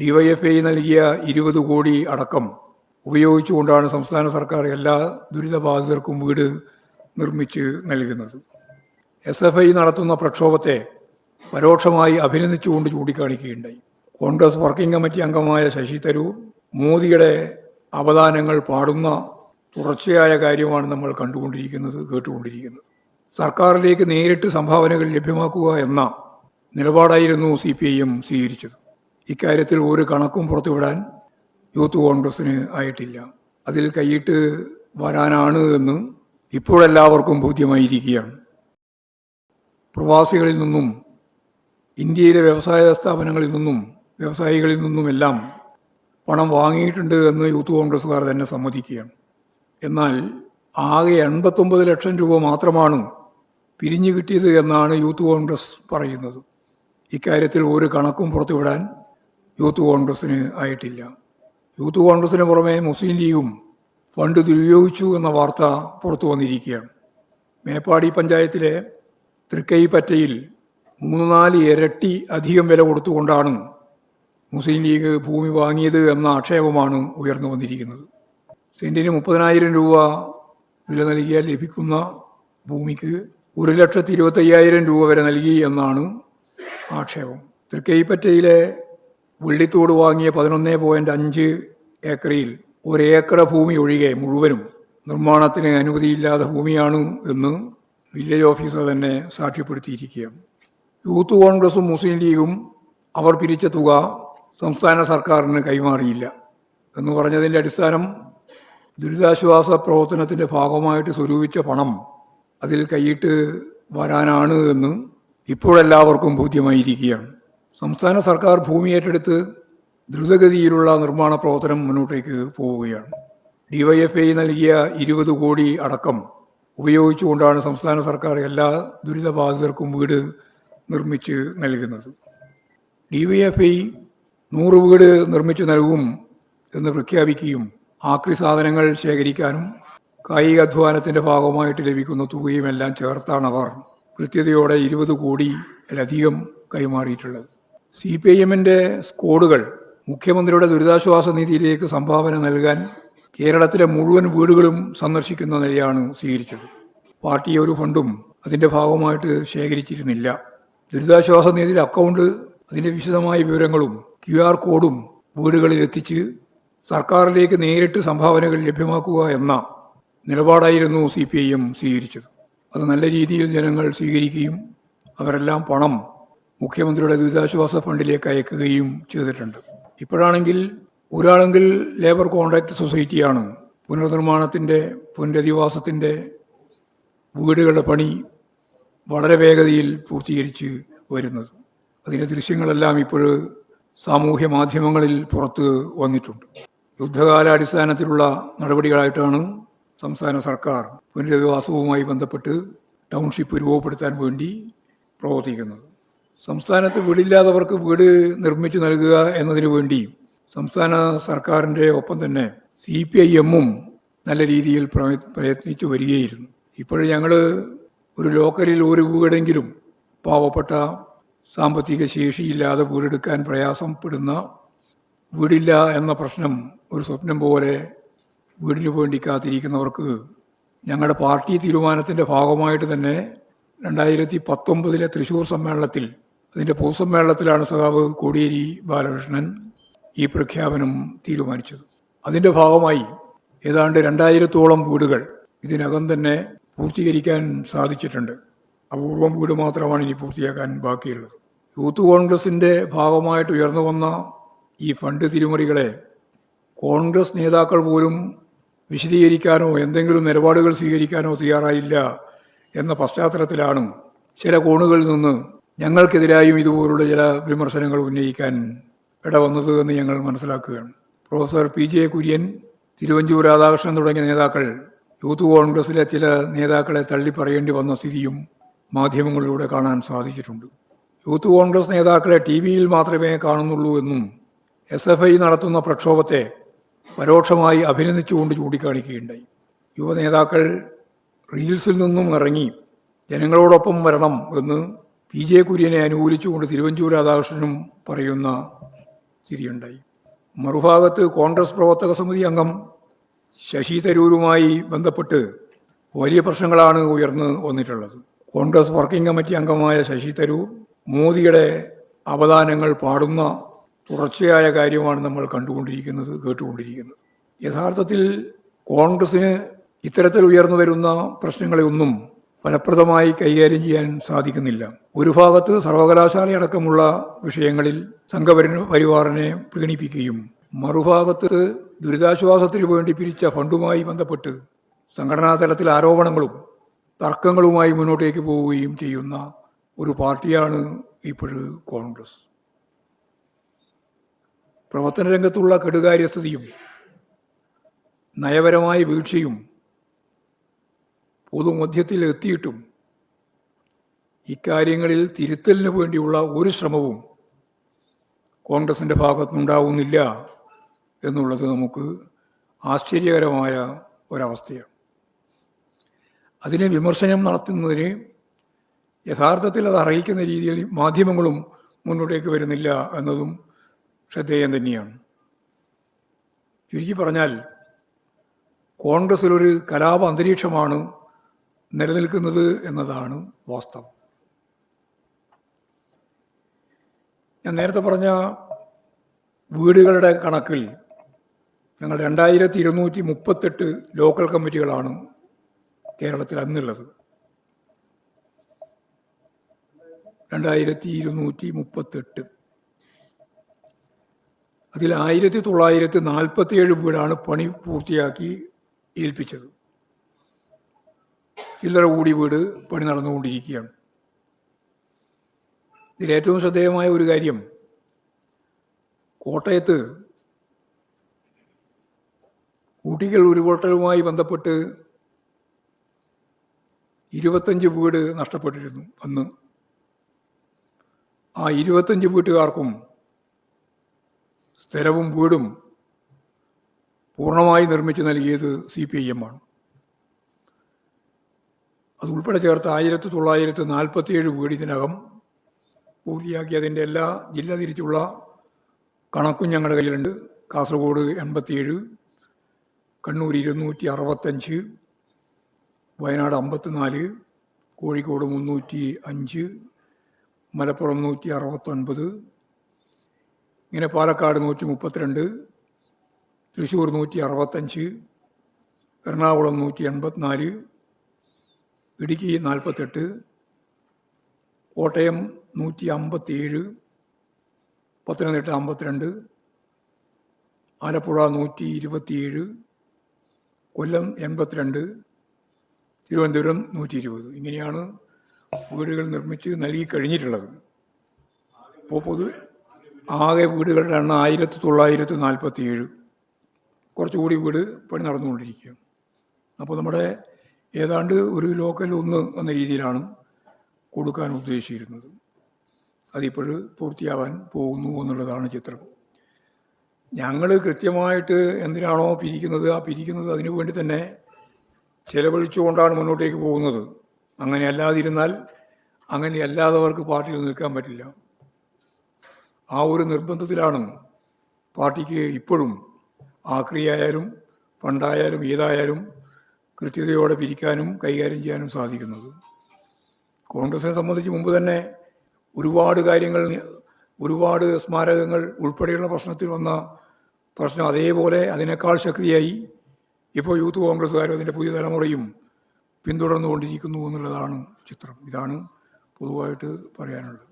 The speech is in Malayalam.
ഡിവൈഎഫ്ഐ നൽകിയ ഇരുപത് കോടി അടക്കം ഉപയോഗിച്ചുകൊണ്ടാണ് സംസ്ഥാന സർക്കാർ എല്ലാ ദുരിതബാധിതർക്കും വീട് നിർമ്മിച്ച് നൽകുന്നത്. എസ് എഫ് ഐ നടത്തുന്ന പ്രക്ഷോഭത്തെ പരോക്ഷമായി അഭിനന്ദിച്ചുകൊണ്ട് ചൂണ്ടിക്കാണിക്കുകയുണ്ടായി. കോൺഗ്രസ് വർക്കിംഗ് കമ്മിറ്റി അംഗമായ ശശി തരൂർ മോദിയുടെ അവദാനങ്ങൾ പാടുന്ന തുടർച്ചയായ കാര്യമാണ് നമ്മൾ കണ്ടുകൊണ്ടിരിക്കുന്നത് കേട്ടുകൊണ്ടിരിക്കുന്നത്. സർക്കാരിലേക്ക് നേരിട്ട് സംഭാവനകൾ ലഭ്യമാക്കുക എന്ന നിലപാടായിരുന്നു സി പി ഐ എം സ്വീകരിച്ചത്. ഇക്കാര്യത്തിൽ ഒരു കണക്കും പുറത്തുവിടാൻ യൂത്ത് കോൺഗ്രസിന് ആയിട്ടില്ല. അതിൽ കൈയിട്ട് വരാനാണ് എന്ന് ഇപ്പോഴെല്ലാവർക്കും ബോധ്യമായിരിക്കുകയാണ്. പ്രവാസികളിൽ നിന്നും ഇന്ത്യയിലെ വ്യവസായ സ്ഥാപനങ്ങളിൽ നിന്നും വ്യവസായികളിൽ നിന്നുമെല്ലാം പണം വാങ്ങിയിട്ടുണ്ട് എന്ന് യൂത്ത് കോൺഗ്രസ്സുകാർ തന്നെ സമ്മതിക്കുകയാണ്. എന്നാൽ ആകെ എൺപത്തൊമ്പത് ലക്ഷം രൂപ മാത്രമാണ് പിരിഞ്ഞു കിട്ടിയത് എന്നാണ് യൂത്ത് കോൺഗ്രസ് പറയുന്നത്. ഇക്കാര്യത്തിൽ ഒരു കണക്കും പുറത്തുവിടാൻ യൂത്ത് കോൺഗ്രസ്സിന് ആയിട്ടില്ല. യൂത്ത് കോൺഗ്രസ്സിന് പുറമെ മുസ്ലിം ലീഗും ഫണ്ട് ദുരുപയോഗിച്ചു എന്ന വാർത്ത പുറത്തു വന്നിരിക്കുകയാണ്. മേപ്പാടി പഞ്ചായത്തിലെ തൃക്കൈപ്പറ്റയിൽ മൂന്ന് നാല് ഇരട്ടി അധികം വില കൊടുത്തുകൊണ്ടാണ് മുസ്ലിം ലീഗ് ഭൂമി വാങ്ങിയത് എന്ന ആക്ഷേപമാണ് ഉയർന്നു വന്നിരിക്കുന്നത്. സെന്റിന് മുപ്പതിനായിരം രൂപ വില നൽകിയാൽ ലഭിക്കുന്ന ഭൂമിക്ക് ഒരു ലക്ഷത്തി ഇരുപത്തയ്യായിരം രൂപ വരെ നൽകി എന്നാണ് ആക്ഷേപം. തൃക്കൈപ്പറ്റയിലെ വെള്ളിത്തോട് വാങ്ങിയ പതിനൊന്ന് പോയിന്റ് അഞ്ച് ഏക്കറിൽ ഒരു ഏക്കർ ഭൂമി ഒഴികെ മുഴുവനും നിർമ്മാണത്തിന് അനുമതിയില്ലാത്ത ഭൂമിയാണ് എന്ന് വില്ലേജ് ഓഫീസർ തന്നെ സാക്ഷ്യപ്പെടുത്തിയിരിക്കുകയാണ്. യൂത്ത് കോൺഗ്രസും മുസ്ലിം ലീഗും അവർ പിരിച്ച തുക സംസ്ഥാന സർക്കാരിന് കൈമാറിയില്ല എന്ന് പറഞ്ഞതിന്റെ അടിസ്ഥാനം ദുരിതാശ്വാസ പ്രവർത്തനത്തിന്റെ ഭാഗമായിട്ട് സ്വരൂപിച്ച പണം അതിൽ കൈയിട്ട് വരാനാണ് എന്ന് ഇപ്പോഴെല്ലാവർക്കും ബോധ്യമായിരിക്കുകയാണ്. സംസ്ഥാന സർക്കാർ ഭൂമി ഏറ്റെടുത്ത് ദ്രുതഗതിയിലുള്ള നിർമ്മാണ പ്രവർത്തനം മുന്നോട്ടേക്ക് പോവുകയാണ്. ഡിവൈഎഫ്ഐ നൽകിയ ഇരുപത് കോടി അടക്കം ഉപയോഗിച്ചുകൊണ്ടാണ് സംസ്ഥാന സർക്കാർ എല്ലാ ദുരിതബാധിതർക്കും വീട് നിർമ്മിച്ച് നൽകുന്നത്. ഡിവൈഎഫ്ഐ നൂറ് വീട് നിർമ്മിച്ചു നൽകും എന്ന് പ്രഖ്യാപിക്കുകയും ആക്രി സാധനങ്ങൾ ശേഖരിക്കാനും കായിക അധ്വാനത്തിന്റെ ഭാഗമായിട്ട് ലഭിക്കുന്ന തുകയും എല്ലാം ചേർത്താണ് അവർ കൃത്യതയോടെ ഇരുപത് കോടിയിലധികം കൈമാറിയിട്ടുള്ളത്. സി പി ഐ എമ്മിന്റെ സ്കോഡുകൾ മുഖ്യമന്ത്രിയുടെ ദുരിതാശ്വാസ നിധിയിലേക്ക് സംഭാവന നൽകാൻ കേരളത്തിലെ മുഴുവൻ വീടുകളും സന്ദർശിക്കുന്ന നിലയാണ് സ്വീകരിച്ചത്. പാർട്ടി ഒരു ഫണ്ടും അതിന്റെ ഭാഗമായിട്ട് ശേഖരിച്ചിരുന്നില്ല. ദുരിതാശ്വാസ നിധിയുടെ അക്കൗണ്ട് അതിന്റെ വിശദമായ വിവരങ്ങളും ക്യു ആർ കോഡും വീടുകളിൽ എത്തിച്ച് സർക്കാരിലേക്ക് നേരിട്ട് സംഭാവനകൾ ലഭ്യമാക്കുക എന്ന നിലപാടായിരുന്നു സി പി ഐ എം സ്വീകരിച്ചത്. അത് നല്ല രീതിയിൽ ജനങ്ങൾ സ്വീകരിക്കുകയും അവരെല്ലാം പണം മുഖ്യമന്ത്രിയുടെ ദുരിതാശ്വാസ ഫണ്ടിലേക്ക് അയക്കുകയും ചെയ്തിട്ടുണ്ട്. ഇപ്പോഴാണെങ്കിൽ ഒരാളെങ്കിൽ ലേബർ കോൺട്രാക്ട് സൊസൈറ്റിയാണ് പുനർനിർമ്മാണത്തിന്റെ പുനരധിവാസത്തിന്റെ വീടുകളുടെ പണി വളരെ വേഗതയിൽ പൂർത്തീകരിച്ച് വരുന്നത്. അതിന്റെ ദൃശ്യങ്ങളെല്ലാം ഇപ്പോൾ സാമൂഹ്യ മാധ്യമങ്ങളിൽ പുറത്ത് വന്നിട്ടുണ്ട്. യുദ്ധകാലാടിസ്ഥാനത്തിലുള്ള നടപടികളായിട്ടാണ് സംസ്ഥാന സർക്കാർ പുനരധിവാസവുമായി ബന്ധപ്പെട്ട് ടൗൺഷിപ്പ് രൂപപ്പെടുത്താൻ വേണ്ടി പ്രവർത്തിക്കുന്നത്. സംസ്ഥാനത്ത് വീടില്ലാത്തവർക്ക് വീട് നിർമ്മിച്ചു നൽകുക എന്നതിനു വേണ്ടി സംസ്ഥാന സർക്കാരിന്റെ ഒപ്പം തന്നെ സി പി ഐ എമ്മും നല്ല രീതിയിൽ പ്രയത്നിച്ചു വരികയായിരുന്നു. ഇപ്പോൾ ഞങ്ങൾ ഒരു ലോക്കലിൽ ഒരു വീടെങ്കിലും പാവപ്പെട്ട സാമ്പത്തിക ശേഷിയില്ലാതെ വീടെടുക്കാൻ പ്രയാസപ്പെടുന്ന വീടില്ല എന്ന പ്രശ്നം ഒരു സ്വപ്നം പോലെ വീടിനു വേണ്ടി കാത്തിരിക്കുന്നവർക്ക് ഞങ്ങളുടെ പാർട്ടി തീരുമാനത്തിന്റെ ഭാഗമായിട്ട് തന്നെ രണ്ടായിരത്തി പത്തൊമ്പതിലെ തൃശ്ശൂർ സമ്മേളനത്തിൽ അതിന്റെ പൊതുസമ്മേളനത്തിലാണ് സഖാവ് കോടിയേരി ബാലകൃഷ്ണൻ ഈ പ്രഖ്യാപനം തീരുമാനിച്ചത്. അതിന്റെ ഭാഗമായി ഏതാണ്ട് രണ്ടായിരത്തോളം വീടുകൾ ഇതിനകം തന്നെ പൂർത്തീകരിക്കാൻ സാധിച്ചിട്ടുണ്ട്. അപൂർവം വീട് മാത്രമാണ് ഇനി പൂർത്തിയാക്കാൻ ബാക്കിയുള്ളത്. യൂത്ത് കോൺഗ്രസിന്റെ ഭാഗമായിട്ട് ഉയർന്നു വന്ന ഈ ഫണ്ട് തിരിമറികളെ കോൺഗ്രസ് നേതാക്കൾ പോലും വിശദീകരിക്കാനോ എന്തെങ്കിലും നിലപാടുകൾ സ്വീകരിക്കാനോ തയ്യാറായില്ല എന്ന പശ്ചാത്തലത്തിലാണ് ചില കോണുകളിൽ നിന്ന് ഞങ്ങൾക്കെതിരായും ഇതുപോലുള്ള ചില വിമർശനങ്ങൾ ഉന്നയിക്കാൻ ഇടവന്നത് എന്ന് ഞങ്ങൾ മനസ്സിലാക്കുകയാണ്. Professor P J Kurien Thiruvanchoor Radhakrishnan തുടങ്ങിയ നേതാക്കൾ യൂത്ത് കോൺഗ്രസിലെ ചില നേതാക്കളെ തള്ളിപ്പറയേണ്ടി വന്ന സ്ഥിതിയും മാധ്യമങ്ങളിലൂടെ കാണാൻ സാധിച്ചിട്ടുണ്ട്. യൂത്ത് കോൺഗ്രസ് നേതാക്കളെ ടി വിയിൽ മാത്രമേ കാണുന്നുള്ളൂ എന്നും എസ് എഫ് ഐ നടത്തുന്ന പ്രക്ഷോഭത്തെ പരോക്ഷമായി അഭിനന്ദിച്ചുകൊണ്ട് ചൂണ്ടിക്കാണിക്കുകയുണ്ടായി. യുവനേതാക്കൾ റീൽസിൽ നിന്നും ഇറങ്ങി ജനങ്ങളോടൊപ്പം വരണം എന്ന് പി ജെ കുര്യനെ അനുകൂലിച്ചുകൊണ്ട് തിരുവഞ്ചൂർ രാധാകൃഷ്ണനും പറയുന്ന സ്ഥിതിയുണ്ടായി മറുഭാഗത്ത് കോൺഗ്രസ് പ്രവർത്തക സമിതി അംഗം ശശി തരൂരുമായി ബന്ധപ്പെട്ട് വലിയ പ്രശ്നങ്ങളാണ് ഉയർന്നു വന്നിട്ടുള്ളത്. കോൺഗ്രസ് വർക്കിംഗ് കമ്മിറ്റി അംഗമായ ശശി തരൂർ മോദിയുടെ അവദാനങ്ങൾ പാടുന്ന തുടർച്ചയായ കാര്യമാണ് നമ്മൾ കണ്ടുകൊണ്ടിരിക്കുന്നത് കേട്ടുകൊണ്ടിരിക്കുന്നത്. യഥാർത്ഥത്തിൽ കോൺഗ്രസിന് ഇത്തരത്തിൽ ഉയർന്നു വരുന്ന പ്രശ്നങ്ങളെ ഒന്നും ഫലപ്രദമായി കൈകാര്യം ചെയ്യാൻ സാധിക്കുന്നില്ല. ഒരു ഭാഗത്ത് സർവകലാശാല അടക്കമുള്ള വിഷയങ്ങളിൽ സംഘപരി പരിവാറിനെ പ്രീണിപ്പിക്കുകയും മറുഭാഗത്ത് ദുരിതാശ്വാസത്തിന് വേണ്ടി പിരിച്ച ഫണ്ടുമായി ബന്ധപ്പെട്ട് സംഘടനാ തലത്തിൽ ആരോപണങ്ങളും തർക്കങ്ങളുമായി മുന്നോട്ടേക്ക് പോവുകയും ചെയ്യുന്ന ഒരു പാർട്ടിയാണ് ഇപ്പോഴ് കോൺഗ്രസ്. പ്രവർത്തന രംഗത്തുള്ള കെടുകാര്യസ്ഥതയും നയപരമായ വീഴ്ചയും പൊതുമധ്യത്തിൽ എത്തിയിട്ടും ഇക്കാര്യങ്ങളിൽ തിരുത്തലിന് വേണ്ടിയുള്ള ഒരു ശ്രമവും കോൺഗ്രസിന്റെ ഭാഗത്തുനിന്നുണ്ടാവുന്നില്ല എന്നുള്ളത് നമുക്ക് ആശ്ചര്യകരമായ ഒരവസ്ഥയാണ്. അതിനെ വിമർശനം നടത്തുന്നതിന് യഥാർത്ഥത്തിൽ അത് അറിയിക്കുന്ന രീതിയിൽ മാധ്യമങ്ങളും മുന്നോട്ടേക്ക് വരുന്നില്ല എന്നതും ശ്രദ്ധേയം തന്നെയാണ്. ചുരുക്കി പറഞ്ഞാൽ കോൺഗ്രസിലൊരു കലാപ അന്തരീക്ഷമാണ് നിലനിൽക്കുന്നത് എന്നതാണ് വാസ്തവം. ഞാൻ നേരത്തെ പറഞ്ഞ വീടുകളുടെ കണക്കിൽ ഞങ്ങൾ രണ്ടായിരത്തി ഇരുന്നൂറ്റി മുപ്പത്തെട്ട് ലോക്കൽ കമ്മിറ്റികളാണ് കേരളത്തിൽ അന്നുള്ളത്. രണ്ടായിരത്തി ഇരുന്നൂറ്റി മുപ്പത്തെട്ട് അതിൽ ആയിരത്തി തൊള്ളായിരത്തി നാൽപ്പത്തിയേഴ് വീടാണ് പണി പൂർത്തിയാക്കി ഏൽപ്പിച്ചത്. ചില്ലറ കൂടി വീട് പണി നടന്നുകൊണ്ടിരിക്കുകയാണ്. ഇതിലേറ്റവും ശ്രദ്ധേയമായ ഒരു കാര്യം കോട്ടയത്ത് ഒരു ഉരുപൊട്ടലുമായി ബന്ധപ്പെട്ട് ഇരുപത്തഞ്ച് വീട് നഷ്ടപ്പെട്ടിരുന്നു അന്ന്. ആ ഇരുപത്തഞ്ച് വീട്ടുകാർക്കും സ്ഥലവും വീടും പൂർണമായി നിർമ്മിച്ചു നൽകിയത് സി പി ഐ എം ആണ്. അതുൾപ്പെടെ ചേർത്ത് ആയിരത്തി തൊള്ളായിരത്തി നാൽപ്പത്തിയേഴ് വീട് ഇതിനകം പൂർത്തിയാക്കി അതിന്റെ എല്ലാ ജില്ല തിരിച്ചുള്ള കണക്കും ഞങ്ങളുടെ കയ്യിലുണ്ട്. കാസർഗോഡ് എൺപത്തിയേഴ് കണ്ണൂർ ഇരുന്നൂറ്റി അറുപത്തഞ്ച് വയനാട് അമ്പത്തിനാല് കോഴിക്കോട് മുന്നൂറ്റി അഞ്ച് മലപ്പുറം നൂറ്റി അറുപത്തൊൻപത് ഇങ്ങനെ പാലക്കാട് നൂറ്റി മുപ്പത്തിരണ്ട് തൃശ്ശൂർ നൂറ്റി അറുപത്തഞ്ച് എറണാകുളം നൂറ്റി എൺപത്തിനാല് ഇടുക്കി നാൽപ്പത്തെട്ട് കോട്ടയം നൂറ്റി അമ്പത്തിയേഴ് പത്തനംതിട്ട അമ്പത്തിരണ്ട് ആലപ്പുഴ നൂറ്റി ഇരുപത്തിയേഴ് കൊല്ലം എൺപത്തിരണ്ട് തിരുവനന്തപുരം നൂറ്റി ഇരുപത് ഇങ്ങനെയാണ് വീടുകൾ നിർമ്മിച്ച് നൽകി കഴിഞ്ഞിട്ടുള്ളത് അപ്പോൾ പൊതുവെ ആകെ വീടുകളുടെ എണ്ണം ആയിരത്തി തൊള്ളായിരത്തി നാൽപ്പത്തി ഏഴ് കുറച്ചുകൂടി വീട് പണി നടന്നുകൊണ്ടിരിക്കുകയാണ്. അപ്പോൾ നമ്മുടെ ഏതാണ്ട് ഒരു ലോക്കൽ ഒന്ന് എന്ന രീതിയിലാണ് കൊടുക്കാൻ ഉദ്ദേശിച്ചിരുന്നത്. അതിപ്പോൾ പൂർത്തിയാവാൻ പോകുന്നു എന്നുള്ളതാണ് ചിത്രം. ഞങ്ങൾ കൃത്യമായിട്ട് എന്തിനാണോ പിരിക്കുന്നത്? ആ പിരിക്കുന്നത് അതിനു വേണ്ടി തന്നെ ചെലവഴിച്ചുകൊണ്ടാണ് മുന്നോട്ടേക്ക് പോകുന്നത്. അങ്ങനെ അല്ലാതിരുന്നാൽ അങ്ങനെ അല്ലാത്തവർക്ക് പാർട്ടിയിൽ നിൽക്കാൻ പറ്റില്ല. ആ ഒരു നിർബന്ധത്തിലാണ് പാർട്ടിക്ക് ഇപ്പോഴും ആക്രിയായാലും ഫണ്ടായാലും ഏതായാലും കൃത്യതയോടെ പിരിക്കാനും കൈകാര്യം ചെയ്യാനും സാധിക്കുന്നത്. കോൺഗ്രസിനെ സംബന്ധിച്ച് മുമ്പ് തന്നെ ഒരുപാട് കാര്യങ്ങൾ ഒരുപാട് സ്മാരകങ്ങൾ ഉൾപ്പെടെയുള്ള പ്രശ്നത്തിൽ വന്ന പ്രശ്നം അതേപോലെ അതിനേക്കാൾ ശക്തിയായി ഇപ്പോൾ യൂത്ത് കോൺഗ്രസ്സുകാരും അതിന്റെ പുതിയ തലമുറയും പിന്തുടർന്നുകൊണ്ടിരിക്കുന്നു എന്നുള്ളതാണ് ചിത്രം. ഇതാണ് പൊതുവായിട്ട് പറയാനുള്ളത്.